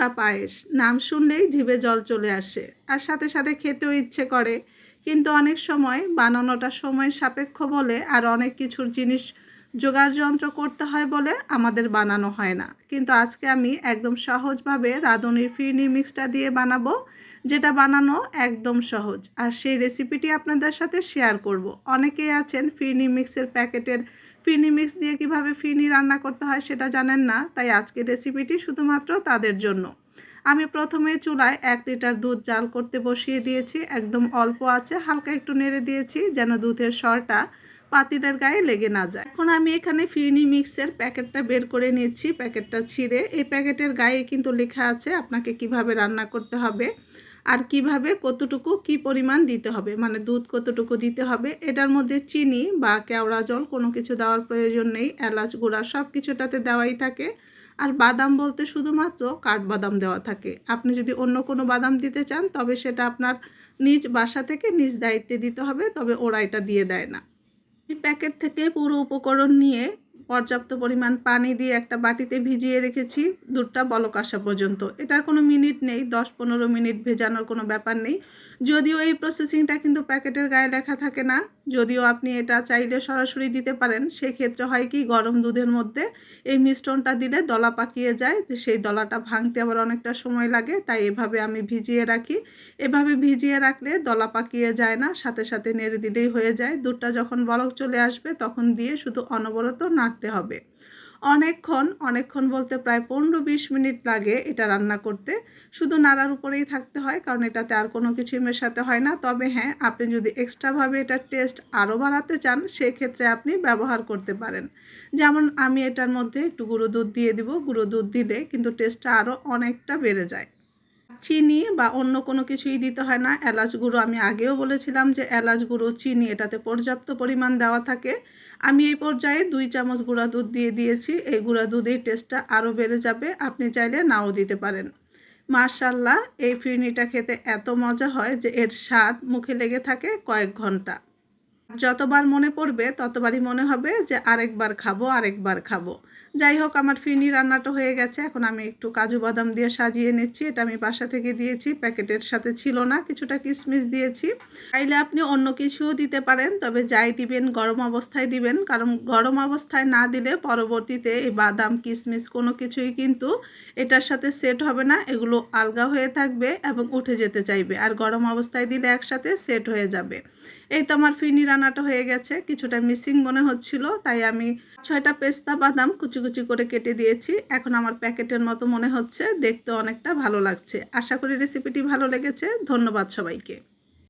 বা পায়েস? নাম শুনলেই জিভে জল চলে আসে। আর সাথে সাথে খেতেও ইচ্ছে করে। কিন্তু অনেক সময় বানানোটা সময় সাপেক্ষ বলে আর অনেক কিছুর জিনিস জোগাড় যন্ত্র করতে হয় বলে আমাদের বানানো হয় না। কিন্তু আজকে আমি একদম সহজভাবে রাঁধুনির ফিরনি মিক্সটা দিয়ে বানাবো, যেটা বানানো একদম সহজ। আর সেই রেসিপিটি আপনাদের সাথে শেয়ার করব। অনেকেই আছেন ফিরনি মিক্সের প্যাকেটের ফিরনি মিক্স দিয়ে কীভাবে ফিনি রান্না করতে হয় সেটা জানেন না, তাই আজকের রেসিপিটি শুধুমাত্র তাদের জন্য। আমি প্রথমে চুলায় এক লিটার দুধ জাল করতে বসিয়ে দিয়েছি, একদম অল্প আছে, হালকা একটু নেড়ে দিয়েছি যেন দুধের স্বরটা পাতিলের গায়ে লেগে না যায়। এখন আমি এখানে ফিনি মিক্সের প্যাকেটটা বের করে নিচ্ছি, প্যাকেটটা ছিঁড়ে। এই প্যাকেটের গায়ে কিন্তু লেখা আছে আপনাকে কীভাবে রান্না করতে হবে। আর কীভাবে কতটুকু কি পরিমাণ দিতে হবে? মানে দুধ কতটুকু দিতে হবে? এটার মধ্যে চিনি বা কেওড়া জল কোনো কিছু দেওয়ার প্রয়োজন নেই। এলাচ গুঁড়া সব কিছুটাতে দেওয়াই থাকে। আর বাদাম বলতে শুধুমাত্র কাঠবাদাম দেওয়া থাকে। আপনি যদি অন্য কোনো বাদাম দিতে চান, তবে সেটা আপনার নিজ বাসা থেকে নিজ দায়িত্বে দিতে হবে, তবে ওরা এটা দিয়ে দেয় না। প্যাকেট থেকে পুরো উপকরণ নিয়ে পর্যাপ্ত পরিমাণ পানি দিয়ে একটা বাটিতে ভিজিয়ে রেখেছি, দুধটা বলক আসা পর্যন্ত। এটার কোনো মিনিট নেই দশ পনেরো মিনিট ভেজানোর কোনো ব্যাপার নেই। যদিও এই প্রসেসিংটা কিন্তু প্যাকেটের গায়ে লেখা থাকে না, যদিও আপনি এটা চাইলে সরাসরি দিতে পারেন। সেক্ষেত্রে হয় কি, গরম দুধের মধ্যে এই মিশ্রণটা দিলে দলা পাকিয়ে যায় সেই দলাটা ভাঙতে আবার অনেকটা সময় লাগে, তাই এভাবে আমি ভিজিয়ে রাখি। এভাবে ভিজিয়ে রাখলে দলা পাকিয়ে যায় না, সাথে সাথে নেড়ে দিলেই হয়ে যায়। দুধটা যখন বলক চলে আসবে, তখন দিয়ে শুধু অনবরত নাড়তে হবে। অনেকক্ষণ অনেকক্ষণ বলতে প্রায় পনেরো বিশ মিনিট লাগে এটা রান্না করতে। শুধু নাড়ার উপরেই থাকতে হয়, কারণ এটাতে আর কোনো কিছুই মেশাতে হয় না। তবে হ্যাঁ আপনি যদি এক্সট্রাভাবে এটার টেস্ট আরও বাড়াতে চান, সেক্ষেত্রে আপনি ব্যবহার করতে পারেন। যেমন আমি এটার মধ্যে একটু গুঁড়ো দুধ দিয়ে দিব। গুঁড়ো দুধ দিলে কিন্তু টেস্টটা আরও অনেকটা বেড়ে যায়। চিনি বা অন্য কোনো কিছুই দিতে হয় না। এলাচ গুঁড়ো আমি আগেও বলেছিলাম যে এলাচ গুঁড়ো, চিনি এটাতে পর্যাপ্ত পরিমাণ দেওয়া থাকে। আমি এই পর্যায়ে দুই চামচ গুঁড়া দুধ দিয়ে দিয়েছি। এই গুঁড়া দুধের টেস্টটা আরও বেড়ে যাবে। আপনি চাইলে নাও দিতে পারেন। মার্শাল্লাহ এই ফিরনিটা খেতে এত মজা হয় যে এর স্বাদ মুখে লেগে থাকে কয়েক ঘণ্টা। যতবার মনে পড়বে, ততবারই মনে হবে যে আরেকবার খাব আরেকবার খাব। যাই হোক, আমার ফিনি রান্নাটা হয়ে গেছে। এখন আমি একটু কাজু বাদাম দিয়ে সাজিয়ে নিচ্ছি। এটা আমি বাসা থেকে দিয়েছি, প্যাকেটের সাথে ছিল না, কিছুটা কিশমিশ দিয়েছি। চাইলে আপনি অন্য কিছুও দিতে পারেন, তবে যাই দিবেন, গরম অবস্থায় দিবেন। কারণ গরম অবস্থায় না দিলে পরবর্তীতে এই বাদাম, কিশমিশ কোনো কিছুই কিন্তু এটার সাথে সেট হবে না। এগুলো আলগা হয়ে থাকবে এবং উঠে যেতে চাইবে। আর গরম অবস্থায় দিলে একসাথে সেট হয়ে যাবে। এই তো আমার ফিনি রান্নাটা হয়ে গেছে, কিছুটা মিসিং মনে হচ্ছিল, তাই আমি ছয়টা পেস্তা বাদাম কুচি কুচি করে কেটে দিয়েছি। এখন আমার প্যাকেটের মতো মনে হচ্ছে, দেখতে অনেকটা ভালো লাগছে। আশা করি রেসিপিটি ভালো লেগেছে। ধন্যবাদ সবাইকে।